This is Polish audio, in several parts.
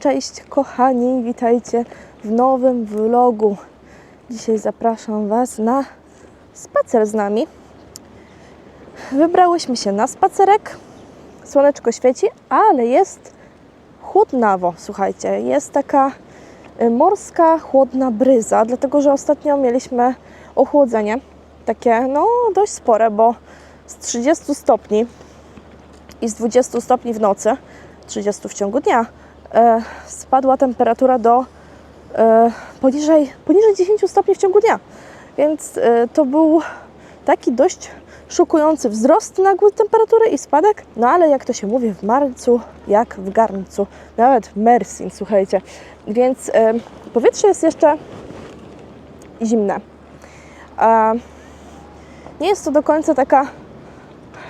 Cześć kochani, witajcie w nowym vlogu. Dzisiaj zapraszam Was na spacer z nami. Wybrałyśmy się na spacerek. Słoneczko świeci, ale jest chłodnawo, słuchajcie. Jest taka y, morska, chłodna bryza, dlatego że ostatnio mieliśmy ochłodzenie. Takie, no, dość spore, bo z 30 stopni i z 20 stopni w nocy, 30 w ciągu dnia, spadła temperatura do e, poniżej, poniżej 10 stopni w ciągu dnia. Więc e, to był taki dość szokujący wzrost nagły temperatury i spadek. No ale jak to się mówi w marcu, jak w garncu, nawet w Mersin, słuchajcie. Więc e, powietrze jest jeszcze zimne. E, nie jest to do końca taka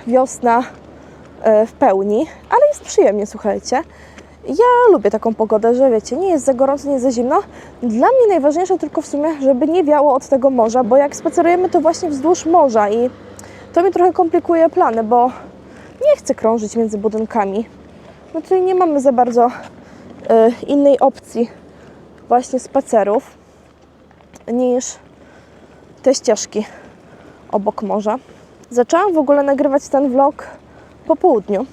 wiosna e, w pełni, ale jest przyjemnie, słuchajcie. Ja lubię taką pogodę, że wiecie, nie jest za gorąco, nie jest za zimno. Dla mnie najważniejsze tylko w sumie, żeby nie wiało od tego morza, bo jak spacerujemy to właśnie wzdłuż morza i to mi trochę komplikuje plany, bo nie chcę krążyć między budynkami. No tutaj nie mamy za bardzo e, innej opcji właśnie spacerów niż te ścieżki obok morza. Zaczęłam w ogóle nagrywać ten vlog po południu,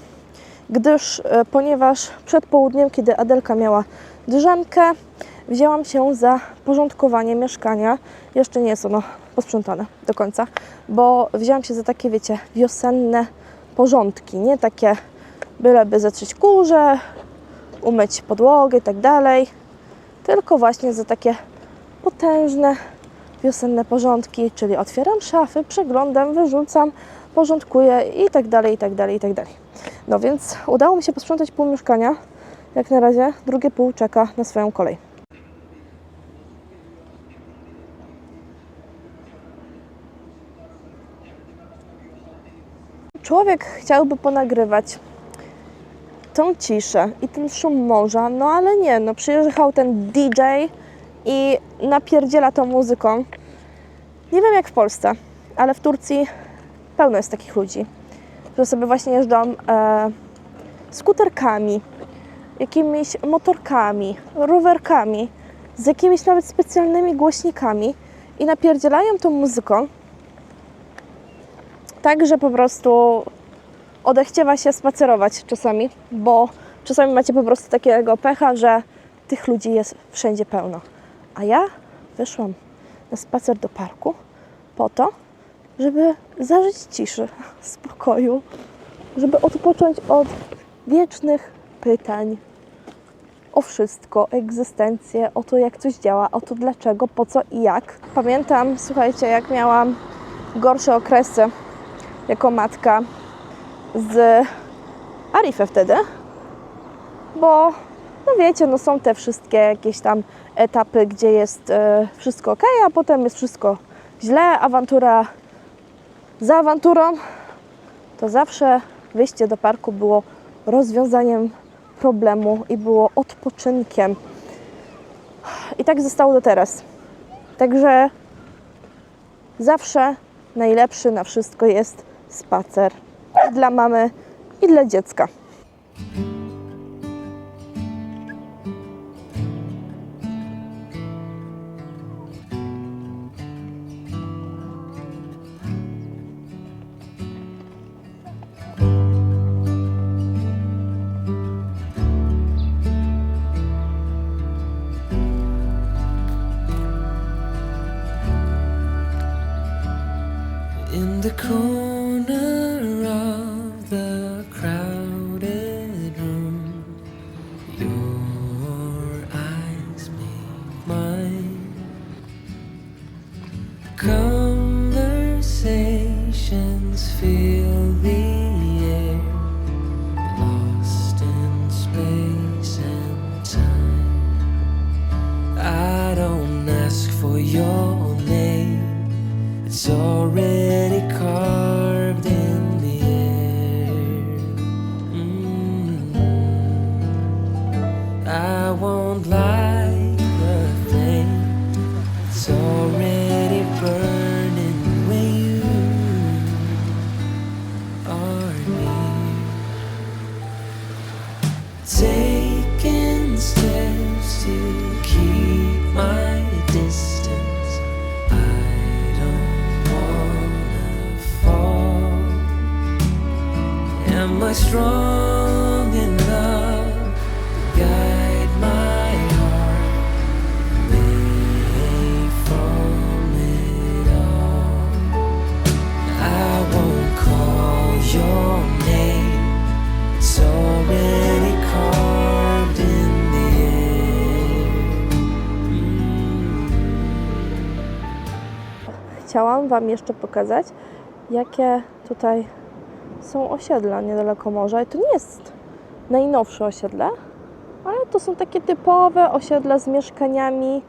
gdyż e, ponieważ przed południem, kiedy Adelka miała drzemkę, wzięłam się za porządkowanie mieszkania. Jeszcze nie jest ono posprzątane do końca, bo wzięłam się za takie, wiecie, wiosenne porządki, nie takie byleby zetrzeć kurze, umyć podłogę i tak dalej, tylko właśnie za takie potężne wiosenne porządki, czyli otwieram szafy, przeglądam, wyrzucam, porządkuję i tak dalej, i tak dalej, i tak dalej. No więc udało mi się posprzątać pół mieszkania. Jak na razie drugie pół czeka na swoją kolej. Człowiek chciałby ponagrywać tą ciszę i ten szum morza, no ale nie, no przyjechał ten DJ i napierdziela tą muzyką. Nie wiem jak w Polsce, ale w Turcji pełno jest takich ludzi, że sobie właśnie jeżdżą e, skuterkami, jakimiś motorkami, rowerkami, z jakimiś nawet specjalnymi głośnikami i napierdzielają tą muzyką tak, że po prostu odechciewa się spacerować czasami, bo czasami macie po prostu takiego pecha, że tych ludzi jest wszędzie pełno. A ja wyszłam na spacer do parku po to, żeby zażyć ciszy, spokoju, żeby odpocząć od wiecznych pytań o wszystko, egzystencję, o to, jak coś działa, o to dlaczego, po co i jak. Pamiętam, słuchajcie, jak miałam gorsze okresy jako matka z Arifę wtedy, bo no wiecie, no są te wszystkie jakieś tam etapy, gdzie jest e, wszystko ok, a potem jest wszystko źle, awantura za awanturą, to zawsze wyjście do parku było rozwiązaniem problemu i było odpoczynkiem. I tak zostało do teraz. Także zawsze najlepszy na wszystko jest spacer i dla mamy, i dla dziecka. me. Strong enough to guide my heart from it all. I won't call your name. It's already carved in the air. Mm. Chciałam Wam jeszcze pokazać, jakie tutaj są osiedla niedaleko morza. I to nie jest najnowsze osiedle, ale to są takie typowe osiedla z mieszkaniami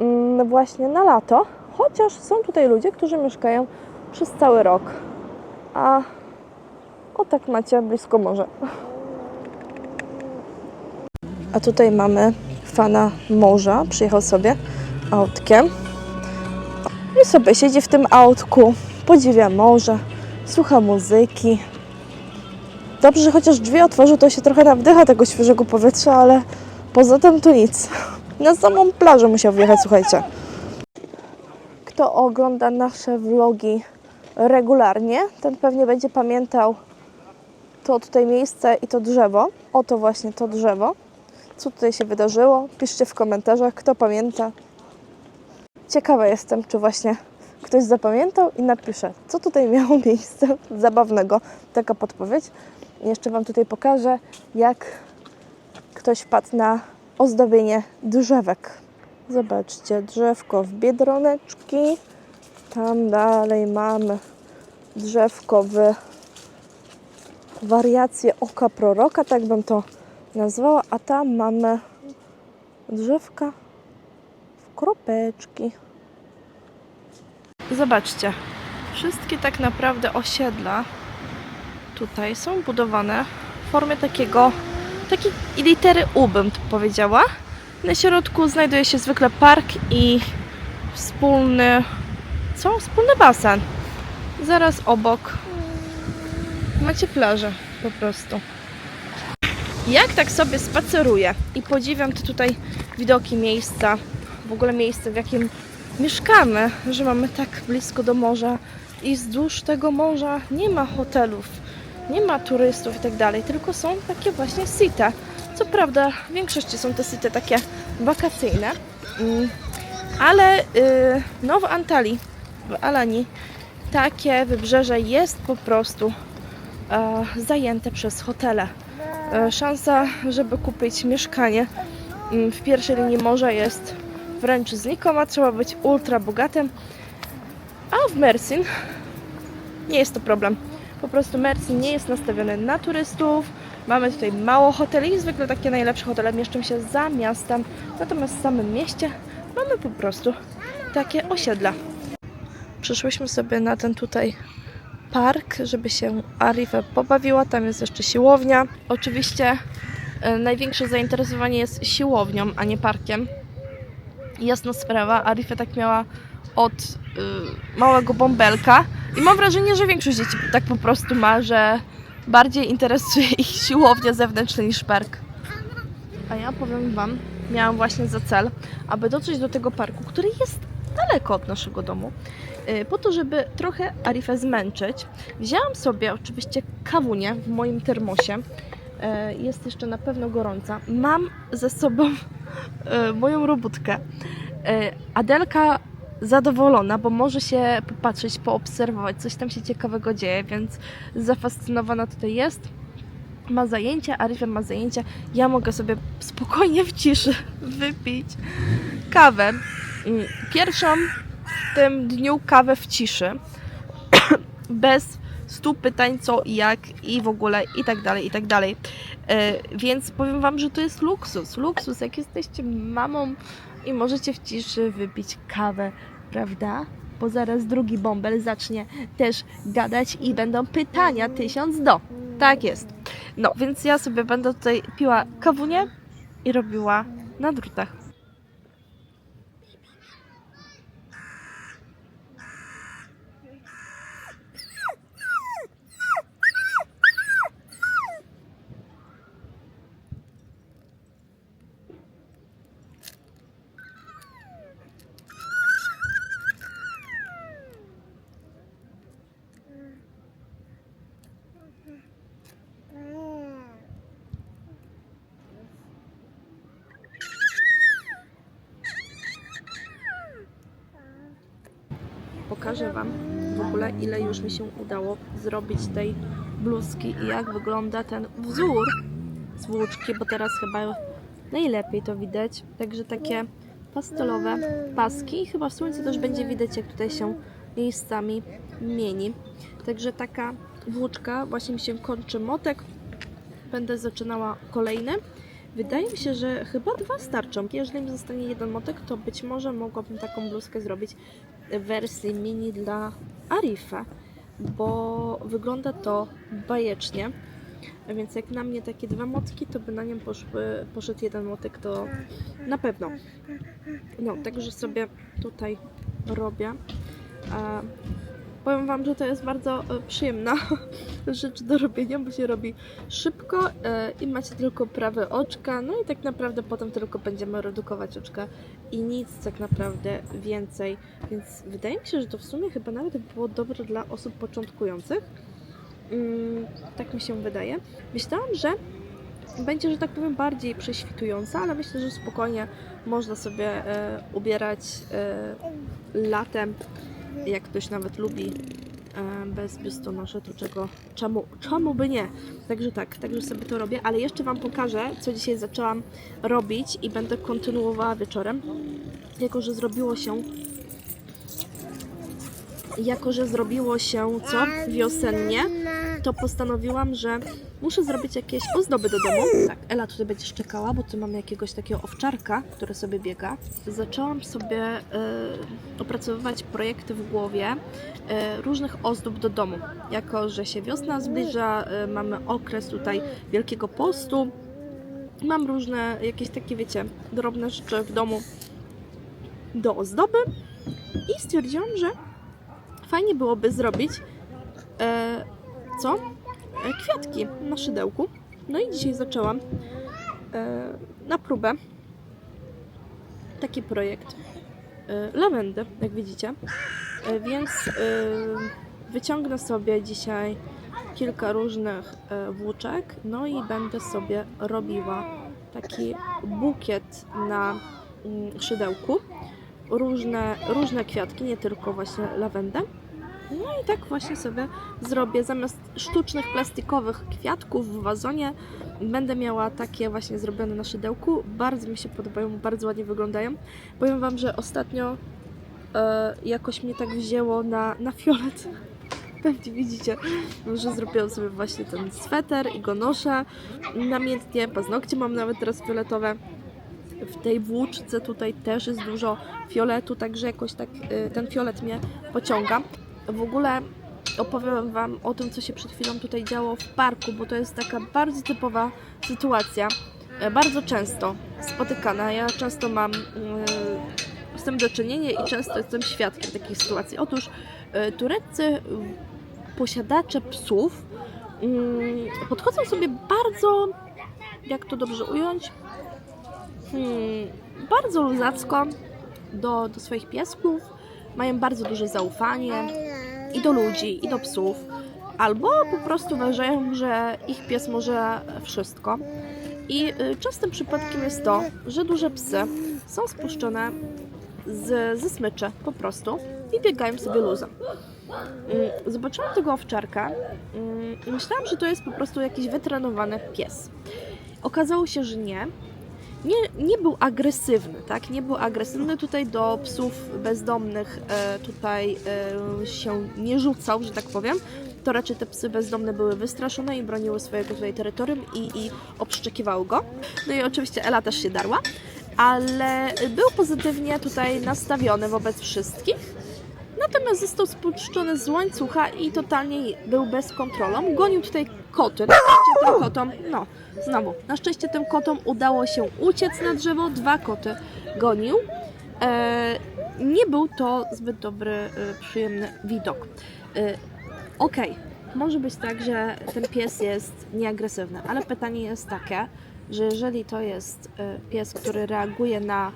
mm, właśnie na lato. Chociaż są tutaj ludzie, którzy mieszkają przez cały rok. A o tak macie blisko morza. A tutaj mamy fana morza. Przyjechał sobie autkiem. I sobie siedzi w tym autku, podziwia morze, słucha muzyki. Dobrze, że chociaż drzwi otworzył, to się trochę nawdycha tego świeżego powietrza, ale poza tym to nic. Na samą plażę musiał wjechać, słuchajcie. Kto ogląda nasze vlogi regularnie, ten pewnie będzie pamiętał to tutaj miejsce i to drzewo. Oto właśnie to drzewo. Co tutaj się wydarzyło? Piszcie w komentarzach, kto pamięta. Ciekawa jestem, czy właśnie ktoś zapamiętał i napisze, co tutaj miało miejsce zabawnego. Taka podpowiedź. Jeszcze Wam tutaj pokażę, jak ktoś wpadł na ozdobienie drzewek. Zobaczcie, drzewko w biedroneczki. Tam dalej mamy drzewko w wariację oka proroka, tak bym to nazwała. A tam mamy drzewka w kropeczki. Zobaczcie, wszystkie tak naprawdę osiedla tutaj są budowane w formie takiego, takiej litery U bym powiedziała. Na środku znajduje się zwykle park i wspólny, co? Wspólny basen. Zaraz obok macie plażę po prostu. Jak tak sobie spaceruję i podziwiam te tutaj widoki miejsca, w ogóle miejsce, w jakim mieszkamy, że mamy tak blisko do morza i wzdłuż tego morza nie ma hotelów, nie ma turystów i tak dalej, tylko są takie właśnie site. Co prawda w większości są te site takie wakacyjne, mm, ale no w Antalii, w Alanii takie wybrzeże jest po prostu e, zajęte przez hotele. E, szansa, żeby kupić mieszkanie mm, w pierwszej linii morza jest wręcz znikoma, trzeba być ultra bogatym. A w Mersin nie jest to problem. Po prostu Mersin nie jest nastawiony na turystów. Mamy tutaj mało hoteli, zwykle takie najlepsze hotele mieszczą się za miastem. Natomiast w samym mieście mamy po prostu takie osiedla. Przyszłyśmy sobie na ten tutaj park, żeby się Arife pobawiła. Tam jest jeszcze siłownia. Oczywiście e, największe zainteresowanie jest siłownią, a nie parkiem. Jasna sprawa, Arife tak miała od y, małego bąbelka i mam wrażenie, że większość dzieci tak po prostu ma, że bardziej interesuje ich siłownia zewnętrzna niż park. A ja powiem Wam, miałam właśnie za cel, aby dotrzeć do tego parku, który jest daleko od naszego domu, y, po to, żeby trochę Arifę zmęczyć. Wzięłam sobie oczywiście kawunię w moim termosie. Y, Jest jeszcze na pewno gorąca. Mam ze sobą y, moją robótkę. Y, Adelka zadowolona, bo może się popatrzeć, poobserwować, coś tam się ciekawego dzieje, więc zafascynowana tutaj jest. Ma zajęcia, Arifia ma zajęcia. Ja mogę sobie spokojnie w ciszy wypić kawę. Mm, Pierwszą w tym dniu kawę w ciszy. Bez stu pytań co i jak i w ogóle i tak dalej, i tak dalej. E, Więc powiem Wam, że to jest luksus. Luksus, jak jesteście mamą i możecie w ciszy wypić kawę, prawda? Bo zaraz drugi bąbel zacznie też gadać i będą pytania tysiąc do. Tak jest. No, więc ja sobie będę tutaj piła kawunię i robiła na drutach. Udało zrobić tej bluzki i jak wygląda ten wzór z włóczki, bo teraz chyba najlepiej to widać. Także takie pastelowe paski i chyba w słońcu też będzie widać, jak tutaj się miejscami mieni. Także taka włóczka, właśnie mi się kończy motek. Będę zaczynała kolejny. Wydaje mi się, że chyba dwa starczą. Jeżeli mi zostanie jeden motek, to być może mogłabym taką bluzkę zrobić w wersji mini dla Arifa, bo wygląda to bajecznie. Więc jak na mnie takie dwa motki, to by na nią poszły, poszedł jeden motek, to na pewno. No, także sobie tutaj robię. Powiem Wam, że to jest bardzo e, przyjemna rzecz do robienia, bo się robi szybko e, i macie tylko prawe oczka, no i tak naprawdę potem tylko będziemy redukować oczka i nic tak naprawdę więcej. Więc wydaje mi się, że to w sumie chyba nawet było dobre dla osób początkujących. Mm, tak mi się wydaje. Myślałam, że będzie, że tak powiem, bardziej prześwitująca, ale myślę, że spokojnie można sobie e, ubierać e, latem, jak ktoś nawet lubi e, bez biustonosza, to czego, czemu, czemu by nie? Także tak, także sobie to robię, ale jeszcze Wam pokażę, co dzisiaj zaczęłam robić i będę kontynuowała wieczorem, jako że zrobiło się jako że zrobiło się co? Wiosennie, to postanowiłam, że muszę zrobić jakieś ozdoby do domu. Tak, Ela tutaj będzie szczekała, bo tu mamy jakiegoś takiego owczarka, który sobie biega. Zaczęłam sobie e, opracowywać projekty w głowie e, różnych ozdób do domu. Jako, że się wiosna zbliża, e, mamy okres tutaj Wielkiego Postu, mam różne jakieś takie, wiecie, drobne rzeczy w domu do ozdoby i stwierdziłam, że fajnie byłoby zrobić co? E, kwiatki na szydełku. No i dzisiaj zaczęłam e, na próbę taki projekt e, lawendy, jak widzicie. Więc wyciągnę sobie dzisiaj kilka różnych włóczek, no i będę sobie robiła taki bukiet na mm, szydełku. Różne, różne kwiatki, nie tylko właśnie lawendę. No i tak właśnie sobie zrobię. Zamiast sztucznych, plastikowych kwiatków w wazonie będę miała takie właśnie zrobione na szydełku. Bardzo mi się podobają, bardzo ładnie wyglądają. Powiem Wam, że ostatnio e, jakoś mnie tak wzięło na, na fiolet. Pewnie widzicie, że zrobiłam sobie właśnie ten sweter i go noszę namiętnie. Paznokcie mam nawet teraz fioletowe. W tej włóczce tutaj też jest dużo fioletu, także jakoś tak y, ten fiolet mnie pociąga. W ogóle opowiem Wam o tym, co się przed chwilą tutaj działo w parku, bo to jest taka bardzo typowa sytuacja, e, bardzo często spotykana. Ja często mam y, z tym do czynienia i często jestem świadkiem takich sytuacji. Otóż y, tureccy posiadacze psów mm, podchodzą sobie bardzo, jak to dobrze ująć, hmm, bardzo luzacko do, do swoich piesków, mają bardzo duże zaufanie i do ludzi, i do psów, albo po prostu uważają, że ich pies może wszystko. I y, częstym przypadkiem jest to, że duże psy są spuszczone z, ze smyczy po prostu i biegają sobie luzem. Mm, Zobaczyłam tego owczarka mm, i myślałam, że to jest po prostu jakiś wytrenowany pies. Okazało się, że nie. Nie, nie był agresywny, tak? Nie był agresywny tutaj do psów bezdomnych, e, tutaj e, się nie rzucał, że tak powiem. To raczej te psy bezdomne były wystraszone i broniły swojego tutaj terytorium i, i obszczekiwały go. No i oczywiście Ela też się darła, ale był pozytywnie tutaj nastawiony wobec wszystkich. Natomiast został spuszczony z łańcucha i totalnie był bez kontrolą. Gonił tutaj koty. Na szczęście tym kotom, no znowu, na szczęście tym kotom udało się uciec na drzewo. Dwa koty gonił. E, nie był to zbyt dobry, e, przyjemny widok. E, Okej, może być tak, że ten pies jest nieagresywny, ale pytanie jest takie, że jeżeli to jest e, pies, który reaguje na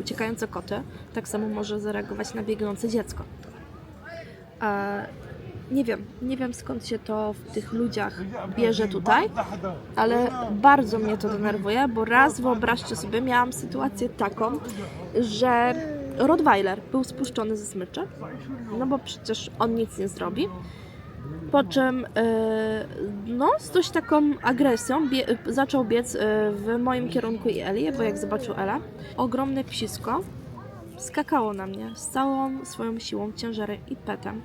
uciekające koty, tak samo może zareagować na biegnące dziecko. E, nie wiem, nie wiem skąd się to w tych ludziach bierze tutaj, ale bardzo mnie to denerwuje, bo raz wyobraźcie sobie, miałam sytuację taką, że Rottweiler był spuszczony ze smyczy, no bo przecież on nic nie zrobi. Po czym e, no, z dość taką agresją bie, zaczął biec e, w moim kierunku i Eli, bo jak zobaczył Ela, ogromne psisko skakało na mnie z całą swoją siłą, ciężarem i petem.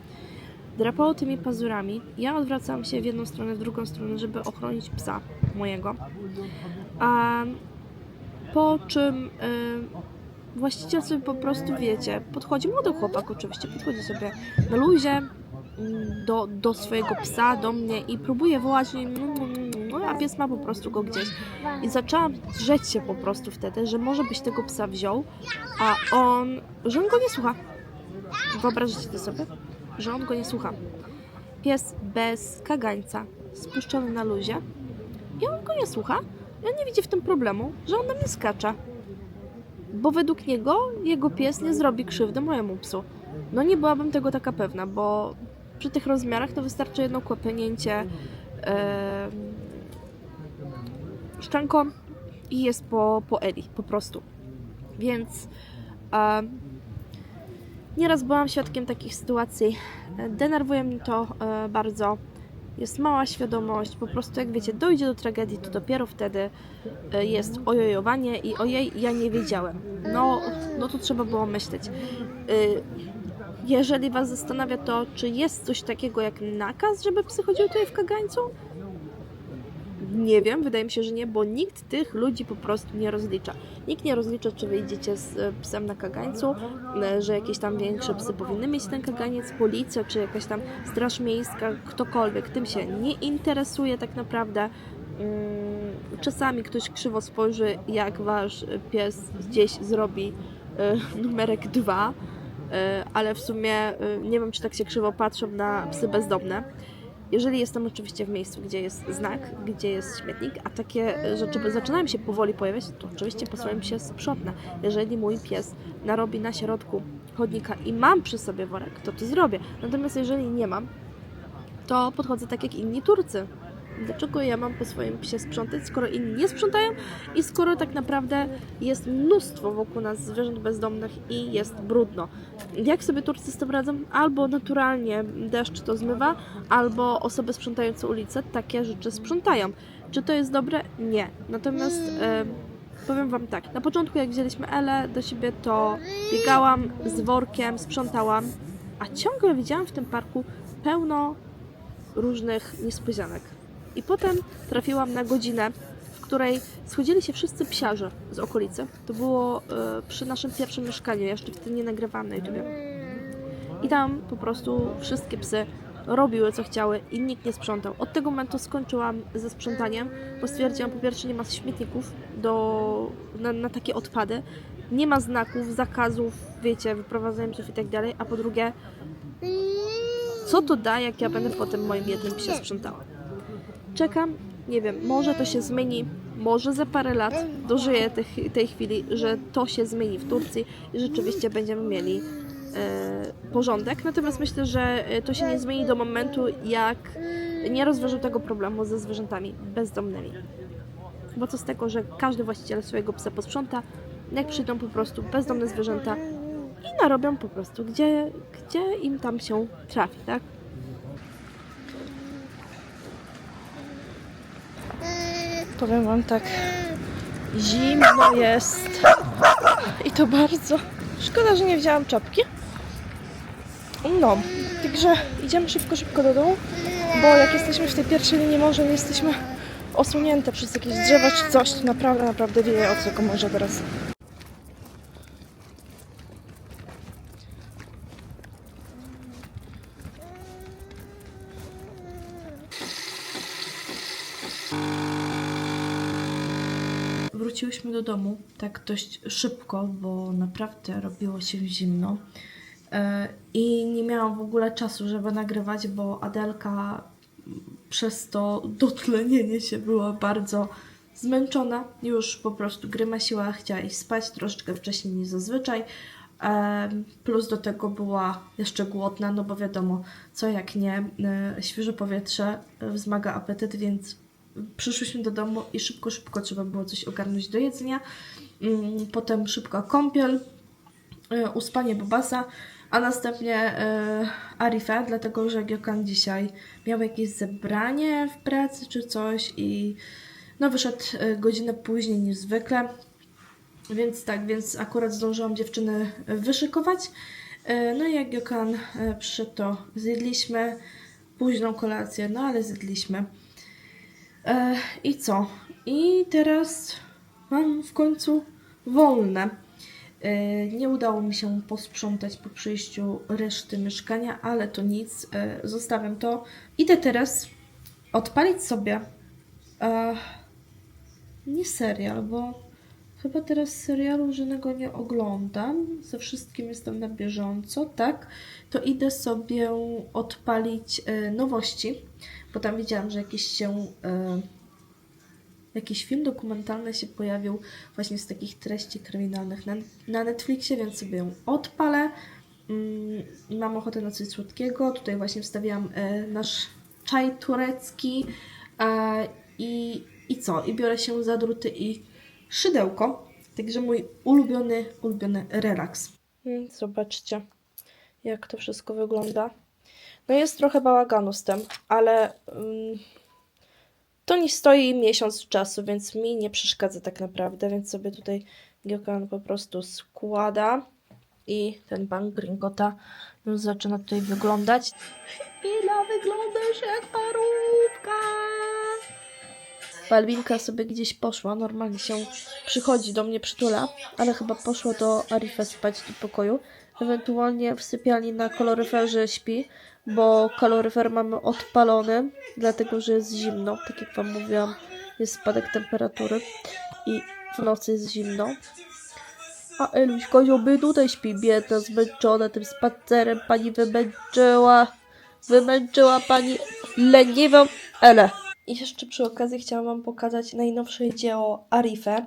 Drapało tymi pazurami. Ja odwracałam się w jedną stronę, w drugą stronę, żeby ochronić psa mojego. A po czym y, właściciel sobie po prostu, wiecie, podchodzi, młody chłopak oczywiście, podchodzi sobie na luzie mm, do, do swojego psa, do mnie i próbuje wołać, no, no, no, a pies ma po prostu go gdzieś. I zaczęłam drzeć się po prostu wtedy, że może byś tego psa wziął, a on, że on go nie słucha. Wyobraźcie to sobie, że on go nie słucha. Pies bez kagańca, spuszczony na luzie i on go nie słucha. I on nie widzi w tym problemu, że on na mnie skacze. Bo według niego jego pies nie zrobi krzywdy mojemu psu. No nie byłabym tego taka pewna, bo przy tych rozmiarach to wystarczy jedno kłepnięcie em, szczęką i jest po, po Eli, po prostu. Więc em, nieraz byłam świadkiem takich sytuacji. E, Denerwuje mnie to e, bardzo. Jest mała świadomość, po prostu jak wiecie, dojdzie do tragedii, to dopiero wtedy e, jest ojojowanie i ojej, ja nie wiedziałem. No, no to trzeba było myśleć. Jeżeli Was zastanawia to, czy jest coś takiego jak nakaz, żeby psy chodziły tutaj w kagańcu? Nie wiem, wydaje mi się, że nie, bo nikt tych ludzi po prostu nie rozlicza. Nikt nie rozlicza, czy wyjdziecie z e, psem na kagańcu, e, że jakieś tam większe psy powinny mieć ten kaganiec, policja, czy jakaś tam straż miejska, ktokolwiek. Tym się nie interesuje tak naprawdę. Mm, Czasami ktoś krzywo spojrzy, jak wasz pies gdzieś zrobi e, numerek dwa, ale w sumie nie wiem, czy tak się krzywo patrzą na psy bezdomne. Jeżeli jestem oczywiście w miejscu, gdzie jest znak, gdzie jest śmietnik, a takie rzeczy zaczynają się powoli pojawiać, to oczywiście po swoim się sprzątnę. Jeżeli mój pies narobi na środku chodnika i mam przy sobie worek, to to zrobię. Natomiast jeżeli nie mam, to podchodzę tak jak inni Turcy. Dlaczego ja mam po swoim psie sprzątać, skoro inni nie sprzątają i skoro tak naprawdę jest mnóstwo wokół nas zwierząt bezdomnych i jest brudno. Jak sobie Turcy z tym radzą? Albo naturalnie deszcz to zmywa, albo osoby sprzątające ulicę takie rzeczy sprzątają. Czy to jest dobre? Nie. Natomiast e, powiem Wam tak, na początku jak wzięliśmy Elę do siebie, to biegałam z workiem, sprzątałam, a ciągle widziałam w tym parku pełno różnych niespodzianek. I potem trafiłam na godzinę, w której schodzili się wszyscy psiarze z okolicy. To było e, przy naszym pierwszym mieszkaniu, ja jeszcze wtedy nie nagrywałam na YouTubie. I tam po prostu wszystkie psy robiły co chciały i nikt nie sprzątał. Od tego momentu skończyłam ze sprzątaniem, bo stwierdziłam po pierwsze nie ma śmietników do, na, na takie odpady, nie ma znaków, zakazów, wiecie, wyprowadzania psów i tak dalej, a po drugie co to da, jak ja będę potem moim jednym psie sprzątała. Czekam, nie wiem, może to się zmieni, może za parę lat dożyję tych, tej chwili, że to się zmieni w Turcji i rzeczywiście będziemy mieli e, porządek. Natomiast myślę, że e, to się nie zmieni do momentu, jak nie rozwiążą tego problemu ze zwierzętami bezdomnymi. Bo co z tego, że każdy właściciel swojego psa posprząta, jak przyjdą po prostu bezdomne zwierzęta i narobią po prostu, gdzie, gdzie im tam się trafi, tak? Powiem Wam tak, zimno jest i to bardzo. Szkoda, że nie wzięłam czapki. No, także idziemy szybko, szybko do domu, bo jak jesteśmy w tej pierwszej linii morza, jesteśmy osłonięte przez jakieś drzewa czy coś, to naprawdę, naprawdę wieje od tego morza teraz. Wróciłyśmy do domu tak dość szybko, bo naprawdę robiło się zimno. E, I nie miałam w ogóle czasu, żeby nagrywać, bo Adelka przez to dotlenienie się była bardzo zmęczona. Już po prostu grymasiła, chciała iść spać troszeczkę wcześniej niż zazwyczaj. E, Plus do tego była jeszcze głodna, no bo wiadomo, co jak nie, e, świeże powietrze wzmaga apetyt, więc przyszłyśmy do domu i szybko, szybko trzeba było coś ogarnąć do jedzenia. Mm, Potem szybka kąpiel e, uspanie Bobasa, a następnie e, Arifę, dlatego że Giokan dzisiaj miał jakieś zebranie w pracy czy coś i no wyszedł e, godzinę później niż zwykle. Więc tak, więc akurat zdążyłam dziewczyny wyszykować. No i jak Giokan przyszedł, to zjedliśmy późną kolację, no ale zjedliśmy. E, I co? I teraz mam w końcu wolne. E, Nie udało mi się posprzątać po przyjściu reszty mieszkania, ale to nic, e, zostawiam to. Idę teraz odpalić sobie e, nie serial, bo chyba teraz serialu żadnego nie oglądam. Ze wszystkim jestem na bieżąco, tak? To idę sobie odpalić e, nowości, bo tam widziałam, że jakiś się. E, jakiś film dokumentalny się pojawił właśnie z takich treści kryminalnych na, na Netflixie, więc sobie ją odpalę. Mm, mam ochotę na coś słodkiego. Tutaj właśnie wstawiam e, nasz czaj turecki i, i co? I biorę się za druty i szydełko. Także mój ulubiony, ulubiony relaks. Mm, Zobaczcie, jak to wszystko wygląda. No jest trochę bałaganu z tym, ale mm, to nie stoi miesiąc czasu, więc mi nie przeszkadza tak naprawdę, więc sobie tutaj Giokan po prostu składa i ten bank Gringota już zaczyna tutaj wyglądać. Ila wyglądasz jak parówka! Balbinka sobie gdzieś poszła, normalnie się przychodzi do mnie, przytula, ale chyba poszła do Arifę spać do pokoju. Ewentualnie w sypialni na kaloryferze śpi, bo kaloryfer mamy odpalony, dlatego że jest zimno, tak jak Wam mówiłam, jest spadek temperatury i w nocy jest zimno. A Eluśka sobie tutaj śpi, biedna, zmęczona tym spacerem, pani wymęczyła, wymęczyła pani leniwą Elę. I jeszcze przy okazji chciałam Wam pokazać najnowsze dzieło Arifę.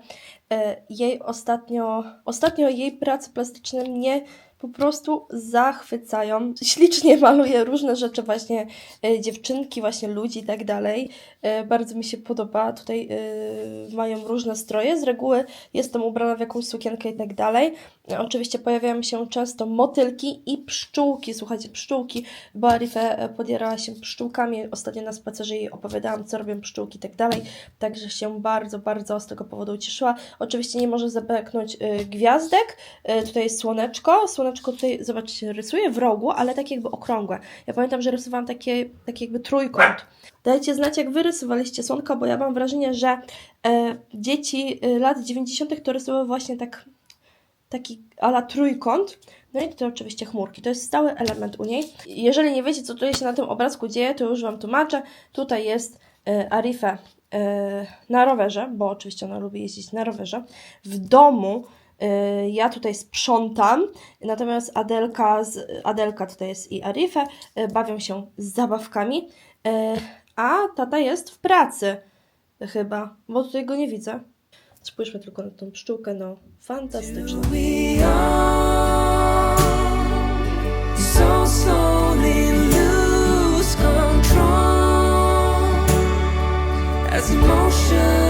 E, Jej ostatnio, ostatnio jej prace plastyczne mnie po prostu zachwycają. Ślicznie maluje różne rzeczy, właśnie e, dziewczynki, właśnie ludzi i tak dalej. E, Bardzo mi się podoba. Tutaj e, mają różne stroje. Z reguły jestem ubrana w jakąś sukienkę i tak dalej. E, Oczywiście pojawiają się często motylki i pszczółki. Słuchajcie, pszczółki, bo Arifę e, podjarała się pszczółkami. Ostatnio na spacerze jej opowiadałam, co robią pszczółki i tak dalej. Także się bardzo, bardzo z tego powodu ucieszyła. Oczywiście nie może zabraknąć y, gwiazdek. Y, tutaj jest słoneczko. Słoneczko tutaj, zobaczcie, rysuje w rogu, ale tak jakby okrągłe. Ja pamiętam, że rysowałam takie, taki jakby trójkąt. Dajcie znać, jak wy rysowaliście słonko, bo ja mam wrażenie, że e, dzieci lat 90. to rysowały właśnie tak taki ala trójkąt. No i tutaj oczywiście chmurki. To jest stały element u niej. Jeżeli nie wiecie, co tutaj się na tym obrazku dzieje, to już Wam tłumaczę. Tutaj jest e, Arifę e, na rowerze, bo oczywiście ona lubi jeździć na rowerze. W domu e, ja tutaj sprzątam, natomiast Adelka, z, Adelka tutaj jest i Arifę, e, bawią się z zabawkami, e, a tata jest w pracy chyba, bo tutaj go nie widzę. Spójrzmy tylko na tą pszczółkę, no fantastyczna. As emotion